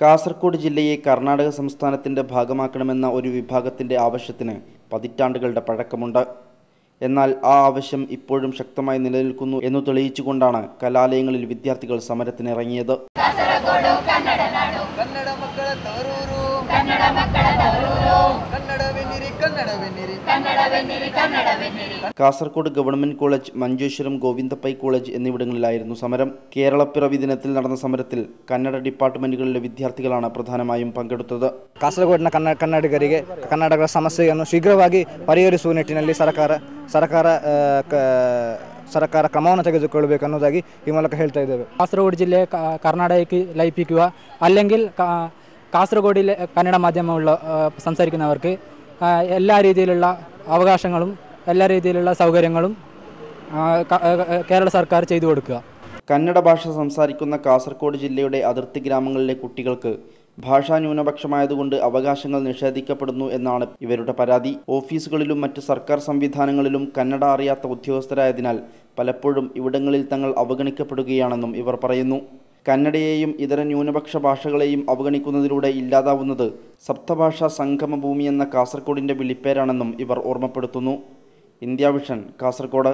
കാസർഗോഡ് ജില്ലയെ കർണാടക സംസ്ഥാനത്തിന്റെ ഭാഗമാക്കണമെന്ന ഒരു വിഭാഗത്തിന്റെ ആവശ്യത്തിന് പതിറ്റാണ്ടുകളുടെ പഴക്കമുണ്ട്. എന്നാൽ ആ ആവശ്യം ഇപ്പോഴും ശക്തമായി നിലനിൽക്കുന്നു എന്ന് തെളിയിച്ചുകൊണ്ടാണ് കലാലയങ്ങളിൽ വിദ്യാർത്ഥികൾ സമരത്തിനിറങ്ങിയത്. കന്നഡ മക്കളെ ಕನ್ನಡವೆನ್ನಿರಿ ಕನ್ನಡವೆನ್ನಿರಿ Kasaragod government college Manjeshwaram Govinda Pai college എന്നിവിടങ്ങളിലായിരുന്നു സമരം കേരളപ്പിറവി ദിനത്തിൽ നടന്ന സമരത്തിൽ കന്നഡ ഡിപ്പാർട്ട്മെന്റുകളിലെ വിദ്യാർത്ഥികളാണ് പ്രധാനമായും പങ്കെടുത്തത് ಕಾಸರಗೋಡಿನ ಕನ್ನಡ ಕನ್ನಡಿಗರಿಗೆ ಕನ್ನಡಗಳ ಸಮಸ್ಯೆಯನ್ನು ಶೀಘ್ರವಾಗಿ ಪರಿಹರಿಸುವ ನಿಟ್ಟಿನಲ್ಲಿ ಸರ್ಕಾರ ಸರ್ಕಾರ ಆ, ಕ- ಸರ್ಕಾರ ಕ್ರಮವನ್ನು ತೆಗೆದುಕೊಳ್ಳಬೇಕು ಅನ್ನೋದಾಗಿ ಈ ಮೂಲಕ ಹೇಳ್ತಾ ಇದ್ದೇವೆ കാസർഗോഡ് ജില്ലയെ ക- കർണാടകയ്ക്ക് ലയിപ്പിക്കുക അല്ലെങ്കിൽ കാ- കാസർഗോഡിലെ കന്നഡ മാധ്യമമുള്ള ആ, സംസാരിക്കുന്നവർക്ക് ആ, എല്ലാ രീതിയിലുള്ള അവകാശങ്ങളും എല്ലാ രീതിയിലുള്ള സൗകര്യങ്ങളും കേരള സർക്കാർ ചെയ്തു കൊടുക്കുക. കന്നഡ ഭാഷ സംസാരിക്കുന്ന കാസർഗോഡ് ജില്ലയുടെ അതിർത്തി ഗ്രാമങ്ങളിലെ കുട്ടികൾക്ക് ഭാഷാ ന്യൂനപക്ഷമായതുകൊണ്ട് അവകാശങ്ങൾ നിഷേധിക്കപ്പെടുന്നു എന്നാണ് ഇവരുടെ പരാതി. ഓഫീസുകളിലും മറ്റ് സർക്കാർ സംവിധാനങ്ങളിലും കന്നഡ അറിയാത്ത ഉദ്യോഗസ്ഥരായതിനാൽ പലപ്പോഴും ഇവിടങ്ങളിൽ തങ്ങൾ അവഗണിക്കപ്പെടുകയാണെന്നും ഇവർ പറയുന്നു. കന്നഡയെയും ഇതര ന്യൂനപക്ഷ ഭാഷകളെയും അവഗണിക്കുന്നതിലൂടെ ഇല്ലാതാവുന്നത് സപ്തഭാഷാ സംഗമഭൂമി എന്ന കാസർഗോഡിന്റെ വിളിപ്പേരാണെന്നും ഇവർ ഓർമ്മപ്പെടുത്തുന്നു. India Vision Kasaragod.